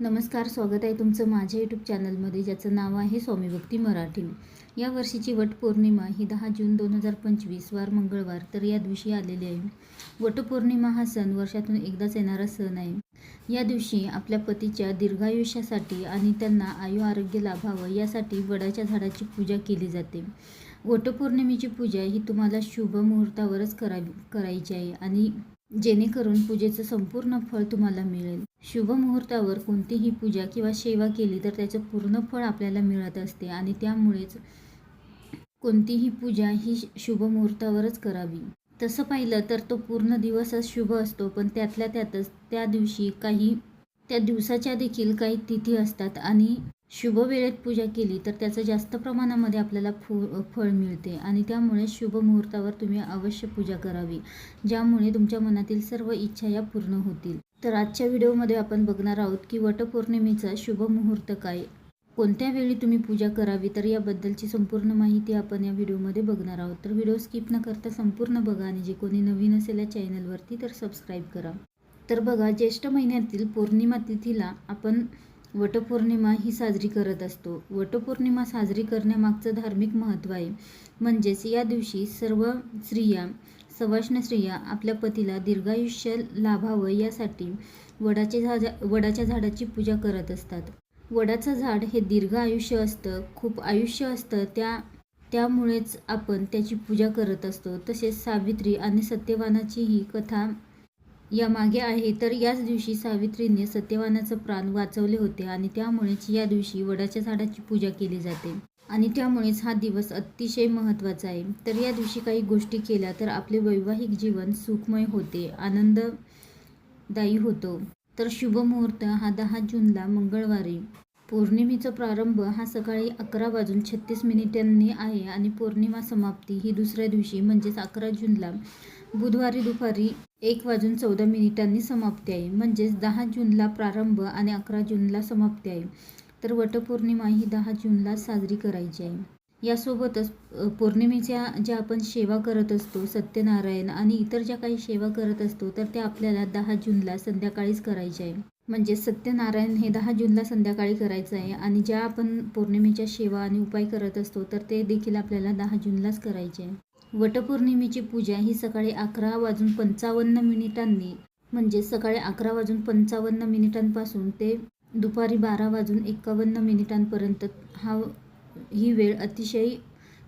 नमस्कार स्वागत आहे तुमचं माझ्या यूट्यूब चॅनलमध्ये ज्याचं नाव आहे स्वामी भक्ती मराठी. या वर्षीची वटपौर्णिमा ही दहा जून दोन हजार पंचवीस वार मंगळवार तर या दिवशी आलेली आहे. वटपौर्णिमा हा सण वर्षातून एकदाच येणारा सण आहे. या दिवशी आपल्या पतीच्या दीर्घायुष्यासाठी आणि त्यांना आयु आरोग्य लाभावं यासाठी वडाच्या झाडाची पूजा केली जाते. वटपौर्णिमेची पूजा ही तुम्हाला शुभ मुहूर्तावरच करावी करायची आहे आणि जेणेकरून पूजेचं संपूर्ण फळ तुम्हाला मिळेल. शुभ मुहूर्तावर कोणतीही पूजा किंवा सेवा केली तर त्याचं पूर्ण फळ आपल्याला मिळत असते आणि त्यामुळेच कोणतीही पूजा ही शुभ मुहूर्तावरच करावी. तसं पाहिलं तर तो पूर्ण दिवसच शुभ असतो पण त्यातल्या त्यातच त्या दिवशी काही त्या दिवसाच्या देखील काही तिथी असतात आणि शुभ वेळेत पूजा केली तर त्याचं जास्त प्रमाणामध्ये आपल्याला फु फळ मिळते आणि त्यामुळे शुभ मुहूर्तावर तुम्ही अवश्य पूजा करावी ज्यामुळे तुमच्या मनातील सर्व इच्छा या पूर्ण होतील. तर आजच्या व्हिडिओमध्ये आपण बघणार आहोत की वटपौर्णिमेचा शुभ मुहूर्त काय? कोणत्या वेळी तुम्ही पूजा करावी? तर याबद्दलची संपूर्ण माहिती आपण या व्हिडिओमध्ये बघणार आहोत. तर व्हिडिओ स्किप न करता संपूर्ण बघा आणि जे कोणी नवीन असेल या चॅनलवरती तर सबस्क्राईब करा. तर बघा ज्येष्ठ महिन्यातील पौर्णिमा तिथीला आपण वटपौर्णिमा ही साजरी करत असतो. वटपौर्णिमा साजरी करण्यामागचं धार्मिक महत्त्व आहे. म्हणजेच या दिवशी सर्व स्त्रिया सवाष्ण स्त्रिया आपल्या पतीला दीर्घायुष्य लाभावं यासाठी वडाचे झाड वडाच्या झाडाची पूजा करत असतात. वडाचं झाड हे दीर्घ आयुष्य असतं खूप आयुष्य असतं त्या त्यामुळेच आपण त्याची पूजा करत असतो. तसेच सावित्री आणि सत्यवानाची ही कथा यामागे आहे. तर याच दिवशी सावित्रीने सत्यवानाचं प्राण वाचवले होते आणि त्यामुळेच या दिवशी वडाच्या झाडाची पूजा केली जाते. आणि त्यामुळेच हा दिवस अतिशय महत्त्वाचा आहे. तर या दिवशी काही गोष्टी केल्या तर आपले वैवाहिक जीवन सुखमय होते आनंददायी होतो. तर शुभ मुहूर्त हा दहा जूनला मंगळवारी. पौर्णिमेचा प्रारंभ हा सकाळी अकरा वाजून छत्तीस मिनिटांनी आहे आणि पौर्णिमा समाप्ती ही दुसऱ्या दिवशी म्हणजेच अकरा जूनला. बुधवारी दुपारी एक वाजून चौदा मिनिटांनी समाप्ती आहे म्हणजेच दहा जूनला प्रारंभ आणि अकरा जूनला समाप्ती आहे. तर वटपौर्णिमा ही दहा जूनला साजरी करायची आहे. यासोबतच पौर्णिमेच्या ज्या आपण सेवा करत असतो सत्यनारायण आणि इतर ज्या काही सेवा करत असतो तर त्या आपल्याला दहा जूनला संध्याकाळीच करायच्या आहे म्हणजे सत्यनारायण हे दहा जूनला संध्याकाळी करायचं आहे आणि ज्या आपण पौर्णिमेच्या सेवा आणि उपाय करत असतो तर ते देखील आपल्याला दहा जूनलाच करायचे आहे. वटपौर्णिमेची पूजा ही सकाळी अकरा वाजून पंचावन्न मिनिटांनी म्हणजे सकाळी अकरा वाजून पंचावन्न मिनिटांपासून ते दुपारी बारा वाजून एकावन्न मिनिटांपर्यंत हा ही वेळ अतिशय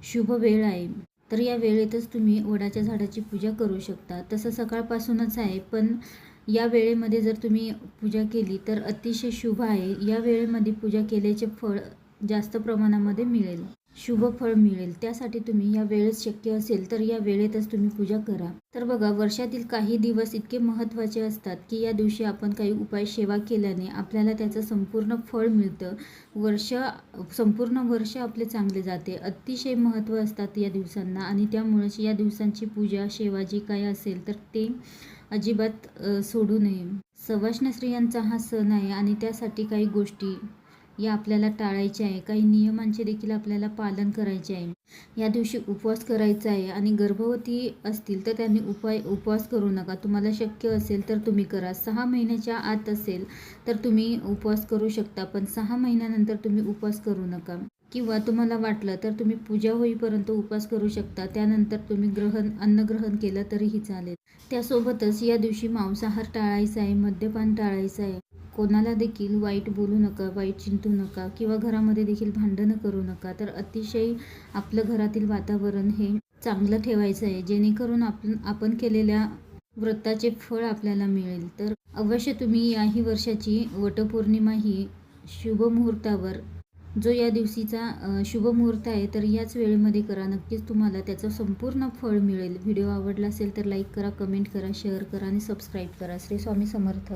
शुभ वेळ आहे. तर या वेळेतच तुम्ही वडाच्या झाडाची पूजा करू शकता. तसं सकाळपासूनच आहे पण या वेळेमध्ये जर तुम्ही पूजा केली तर अतिशय शुभ आहे. या वेळेमध्ये पूजा केल्याचे फळ जास्त प्रमाणामध्ये मिळेल. शुभ फळ मिळेल. त्यासाठी तुम्ही या वेळेत शक्य असेल तर या वेळेतच तुम्ही पूजा करा. तर बघा वर्षातील काही दिवस इतके महत्त्वाचे असतात की या दिवशी आपण काही उपाय सेवा केल्याने आपल्याला त्याचं संपूर्ण फळ मिळतं. वर्ष संपूर्ण वर्ष आपले चांगले जाते. अतिशय महत्त्व असतात या दिवसांना आणि त्यामुळेच या दिवसांची पूजा सेवा जी काय असेल तर ते अजिबात सोडू नये. सवाष्ण स्त्रियांचा हा सण आहे आणि त्यासाठी काही गोष्टी या आपल्याला टाळायच्या आहे. काही नियमांचे देखील आपल्याला पालन करायचे आहे. या दिवशी उपवास करायचा आहे आणि गर्भवती असतील तर त्यांनी उपाय उपवास करू नका. तुम्हाला शक्य असेल तर तुम्ही करा. सहा महिन्याच्या आत असेल तर तुम्ही उपवास करू शकता पण सहा महिन्यानंतर तुम्ही उपवास करू नका. किंवा तुम्हाला वाटलं तर तुम्ही पूजा होईपर्यंत उपवास करू शकता. त्यानंतर तुम्ही ग्रहण अन्नग्रहण केलं तरीही चालेल. त्यासोबतच या दिवशी मांसाहार टाळायचा आहे मद्यपान टाळायचं आहे. कोणाला देखील वाईट बोलू नका वाईट चिंतू नका किंवा घरामध्ये देखील भांडणं करू नका. तर अतिशय आपलं घरातील वातावरण हे चांगलं ठेवायचं आहे. जेणेकरून आपण आपण केलेल्या व्रताचे फळ आपल्याला मिळेल. तर अवश्य तुम्ही याही वर्षाची वटपौर्णिमा ही शुभ मुहूर्तावर जो या दिवशीचा शुभ मुहूर्त आहे तर याच वेळेमध्ये करा. नक्कीच तुम्हाला त्याचं संपूर्ण फळ मिळेल. व्हिडिओ आवडला असेल तर लाईक करा कमेंट करा शेअर करा आणि सबस्क्राईब करा. श्री स्वामी समर्थ.